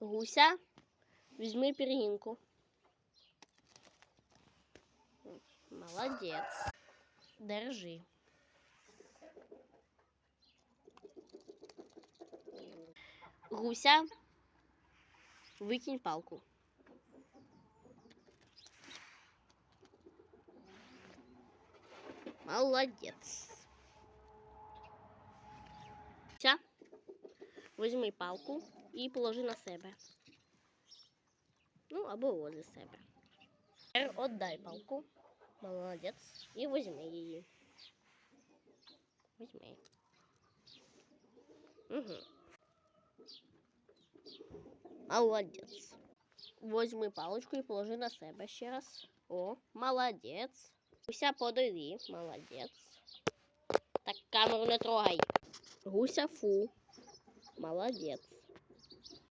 Гуся, візьми пір'їнку. Молодець. Держи. Гуся, викинь палку. Молодець. Гуся, візьми палку і положи на себе. Ну, або возле себе. Тепер отдай палку. Молодець. І візьми її. Візьми. Угу. Молодець. Возьми паличку і положи на себе ще раз. О, молодець. Гуся подойди. Молодець. Так камеру не трогай. Гуся фу. Молодець.